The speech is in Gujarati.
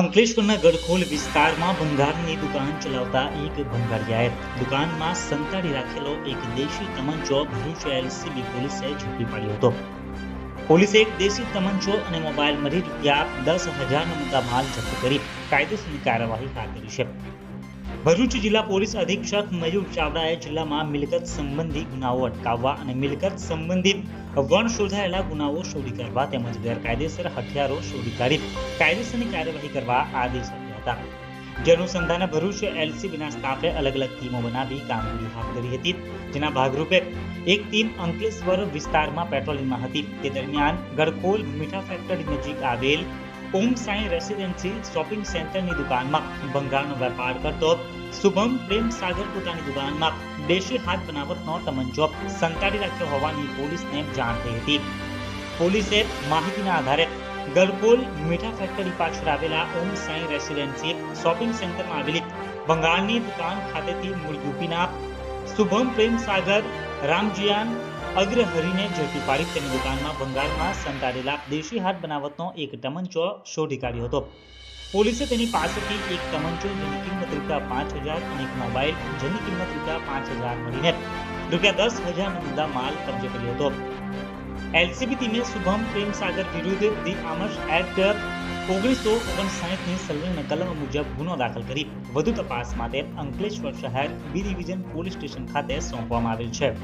અંકલેશ્વરના ગડખોલ વિસ્તારમાં ભંગારની દુકાન ચલાવતા એક ભંગારિયાએ દુકાનમાં સંતાડી રાખેલો એક દેશી તમંચો ભરૂચ એલસીબી પોલીસે ઝડપી પાડ્યો હતો. પોલીસે એક દેશી તમંચો અને મોબાઈલ મળી રૂપિયા દસ હજારનો મુદ્દા માલ જપ્ત કરી કાયદેસરની કાર્યવાહી હાથ ધરી છે. ભરૂચ જિલ્લા પોલીસ અધિક્ષક મયુર ચાવડાએ જિલ્લામાં મિલકત સંબંધી ગુનાઓ અટકાવવા અને મિલકત સંબંધિત વણ શોધાયેલા ગુનાઓ શોધી કાઢવા તેમજ ગેરકાયદેસર હથિયારો શોધી કાઢી કાયદેસરની કાર્યવાહી કરવા આદેશ આપ્યા હતા. જે અનુસંધાને ભરૂચ એલસીબીના સ્ટાફે અલગ અલગ ટીમો બનાવી કામગીરી હાથ ધરી હતી. જેના ભાગરૂપે એક ટીમ અંકલેશ્વર વિસ્તારમાં પેટ્રોલિંગમાં હતી. તે દરમિયાન ગડખોલ મીઠા ફેક્ટરી નજીક આવેલ ઓમ સાઈ રેસિડેન્સી શોપિંગ સેન્ટરની દુકાનમાં બંગાળનો વેપાર કરતો શુભમ પ્રેમ સાગર પોતાની દુકાનમાં દેશી હાથ બનાવટનો તમંજો સંતાડી રાખ્યો હોવાની પોલીસને જાણ થઈ હતી. પોલીસે માહિતીના આધારે ગરકોલ મીઠા ફેક્ટરી પાછળ આવેલા ઓમ સાઈ રેસિડેન્સી શોપિંગ સેન્ટરમાં આવેલી બંગાળની દુકાન ખાતેથી મૂળ યુપીના શુભમ પ્રેમ સાગર, રામજીયાન અગ્રહરીને ઝડપી પાડી તેની દુકાનમાં બંગાળમાં સંતાડેલા દેશી હાથ બનાવટનો એક ટમંચો શોધી કાઢ્યો હતો. પોલીસે તેની પાસેથી એક તમંચો જેની કિંમત રૂપિયા પાંચ હજાર અને એક મોબાઈલ જેની કિંમત રૂપિયા પાંચ હજાર મળીને રૂપિયા દસ હજારનો મુદ્દા માલ કબજે કર્યો હતો. એલસીબી ટીમે શુભમ પ્રેમ સાગર વિરુદ્ધ ધી આમર્સ એક્ટ ઓગણીસો ઓગણસાઠની સંલગ્ન કલમ મુજબ ગુનો દાખલ કરી વધુ તપાસ માટે અંકલેશ્વર શહેર બી ડિવિઝન પોલીસ સ્ટેશન ખાતે સોંપવામાં આવેલ છે.